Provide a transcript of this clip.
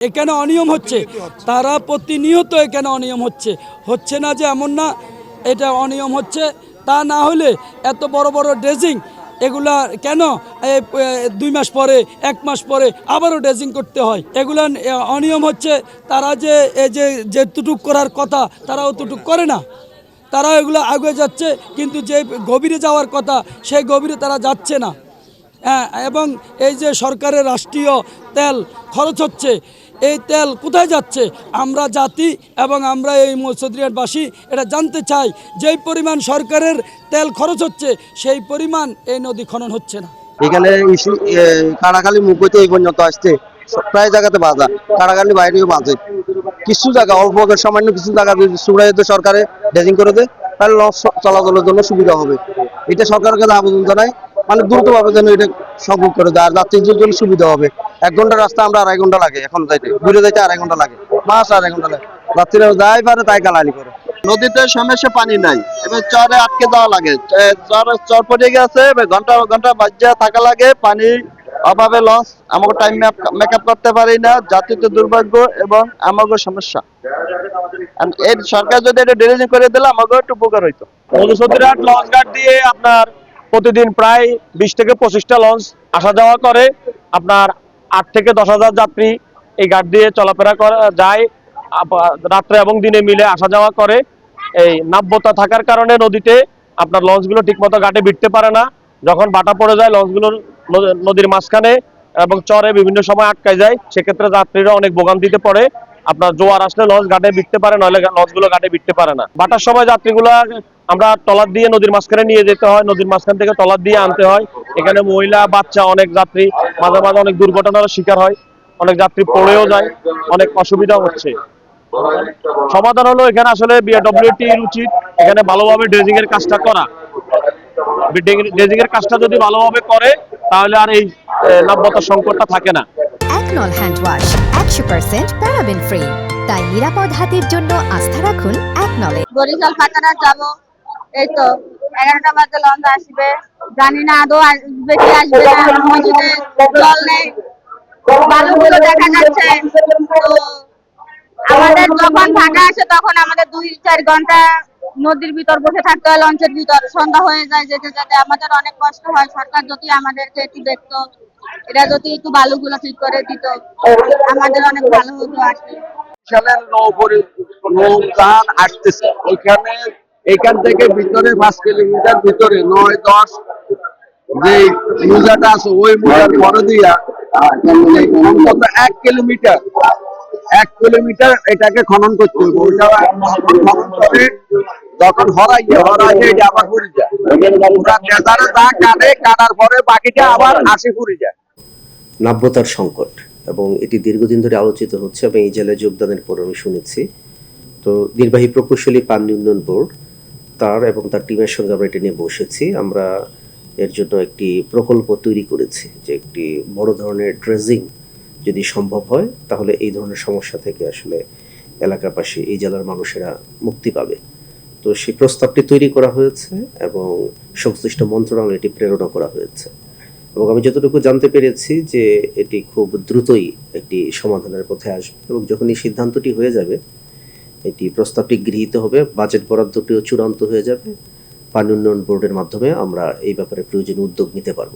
এখানে অনিয়ম হচ্ছে। তারা প্রতিনিয়ত এখানে অনিয়ম হচ্ছে। হচ্ছে না যে এমন না এটা অনিয়ম হচ্ছে। তা না হলে এত বড় বড় ড্রেজিং এগুলা কেন? দুই মাস পরে এক মাস পরে আবারও ড্রেজিং করতে হয়। এগুলা অনিয়ম হচ্ছে। তারা যে এই যে যেটুক করার কথা তারা অতটুক করে না। তারা এগুলো আগে যাচ্ছে কিন্তু যে গভীরে যাওয়ার কথা সেই গভীরে তারা যাচ্ছে না। হ্যাঁ এবং এই যে সরকারের রাষ্ট্রীয় তেল খরচ হচ্ছে এই তেল কোথায় যাচ্ছে? আমরা জাতি এবং আমরা এই মসজিদবাসী এটা জানতে চাই, যেই পরিমাণ সরকারের তেল খরচ হচ্ছে, সেই পরিমাণ এই নদী খনন হচ্ছে না। এখানে ইস্যু কারাকালি মুখ হইতে এই পর্যন্ত আসছে। প্রায় জায়গাতে বাজা কারাকালি বাইরেও বাজে কিছু জায়গা, অল্প সামান্য কিছু জায়গা যদি সরকারে ড্রেজিং করে দেয়, তাহলে চলাচলের জন্য সুবিধা হবে। এটা সরকারের কাছে আবেদন জানাই মানে দ্রুতভাবে যেন এটা সংযোগ করে দেয় আর যাত্রীদের জন্য সুবিধা হবে। এক ঘণ্টা রাস্তা আমরা আড়াই ঘণ্টা লাগে এখন যাইতে। ঘুরে যাইতে আড়াই ঘণ্টা লাগে। মাস আড়াই ঘণ্টা লাগে। যাত্রীরা যাই পারে তাই কালালি করে। নদীতে সমস্যা পানি নাই। এবার চরে আটকে যাওয়া লাগে। চর চর পড়ে গেছে এবার ঘণ্টা ঘণ্টা বাজ্যা থাকা লাগে। পানি অভাবে লস আমাকে টাইম মেকআপ করতে পারি না। জাতিতে দুর্ভাগ্য এবং আমাকে সমস্যা। এর সরকার যদি এটা ডেলিভারি করে দিলে আমাকে একটু উপকার হইতো। মধুসূদনহাট লঞ্চ ঘাট দিয়ে আপনার প্রতিদিন প্রায় বিশ থেকে পঁচিশটা লঞ্চ আসা যাওয়া করে। আপনার আট থেকে দশ হাজার যাত্রী এই ঘাট দিয়ে চলাফেরা করা যায়। রাত্রে এবং দিনে মিলে আসা যাওয়া করে। এই নাব্যতা থাকার কারণে নদীতে আপনার লঞ্চগুলো ঠিকমতো ঘাটে বিটতে পারে না। যখন বাটা পড়ে যায়, লঞ্চগুলো নদ- নদীর মাঝখানে এবং চরে বিভিন্ন সময় আটকায় যায়, সেক্ষেত্রে যাত্রীরা অনেক ভোগান্তিতে পড়ে। আপনার জোয়ার আসলে লঞ্চ ঘাটে ভিড়তে পারে, নইলে লঞ্চগুলো ঘাটে ভিড়তে পারে না। বাটার সময় যাত্রীগুলো, আমরা টলার দিয়ে নদীর মাঝখানে নিয়ে যেতে হয়, নদীর মাঝখান থেকে টলার দিয়ে আনতে হয়। এখানে মহিলা, বাচ্চা, অনেক যাত্রী, মাঝে মাঝে অনেক দুর্ঘটনার শিকার হয়, অনেক যাত্রী পড়েও যায়, অনেক অসুবিধা হচ্ছে। সমাধান হলো এখানে আসলে বিএডব্লিউটির উচিত, এখানে ভালোভাবে ড্রেজিং এর কাজটা করা। ড্রেজিং এর কাজটা যদি ভালোভাবে করে, তাহলে আর এই নাব্যতার সংকটটা থাকে না। একনল হ্যান্ড ওয়াশ একশো পার্সেন্ট প্যারাবেন ফ্রি তাই নিরাপদ হাতের জন্য আস্থা রাখুন একনলে বরিশাল ফাটারা যাব। এই তো, এগারোটা বাজে লঞ্চ আসবে। জানি না আদৌ আসবে আসবে না জল নেই। বালুগুলো দেখা যাচ্ছে। আমাদের যখন ফাঁকা আসে তখন আমাদের দুই চার ঘণ্টা নদীর ভিতর বসে থাকতে হয়, লঞ্চের ভিতর। সন্ধ্যা হয়ে যায় যেতে যেতে। আমাদের অনেক কষ্ট হয়, সরকার যদি আমাদেরকে একটু দেখতো। এটা যদি একটু বালুগুলো ঠিক করে দিত, আমাদের অনেক ভালো হতো আর কি এখান থেকে ভিতরে পাঁচ কিলোমিটার ভিতরে নয়, দশ যে আছে, ওই পরে দিয়া এক কিলোমিটার এক কিলোমিটার এটাকে খনন করতে হবে। ওইটা খনন করে যখন হরাইয়ে হরাইয়ে এটা আবার ঘুরে যায়। কাটে, কাটার পরে বাকিটা আবার আসি ঘুরে যায়। নাব্যতার সংকট এবং এটি দীর্ঘদিন ধরে আলোচিত হচ্ছে এবং এই জেলায় যোগদানের পর আমি শুনেছি। তো নির্বাহী প্রকৌশলী পানি উন্নয়ন বোর্ড তার এবং তার টিমের সঙ্গে আমরা এটা নিয়ে বসেছি। আমরা এর জন্য একটি প্রকল্প তৈরি করেছি যে একটি বড় ধরনের ড্রেজিং যদি সম্ভব হয়, তাহলে এই ধরনের সমস্যা থেকে আসলে এলাকাবাসী, এই জেলার মানুষেরা মুক্তি পাবে। তো সেই প্রস্তাবটি তৈরি করা হয়েছে এবং সংশ্লিষ্ট মন্ত্রণালয় এটি প্রেরণা করা হয়েছে। এবং আমি যতটুকু জানতে পেরেছি যে এটি খুব দ্রুতই একটি সমাধানের পথে আসবে এবং যখন এই সিদ্ধান্তটি হয়ে যাবে, এটি প্রস্তাবটি গৃহীত হবে, বাজেট বরাদ্দটিও চূড়ান্ত হয়ে যাবে, পানি উন্নয়ন বোর্ডের মাধ্যমে আমরা এই ব্যাপারে প্রয়োজনীয় উদ্যোগ নিতে পারব।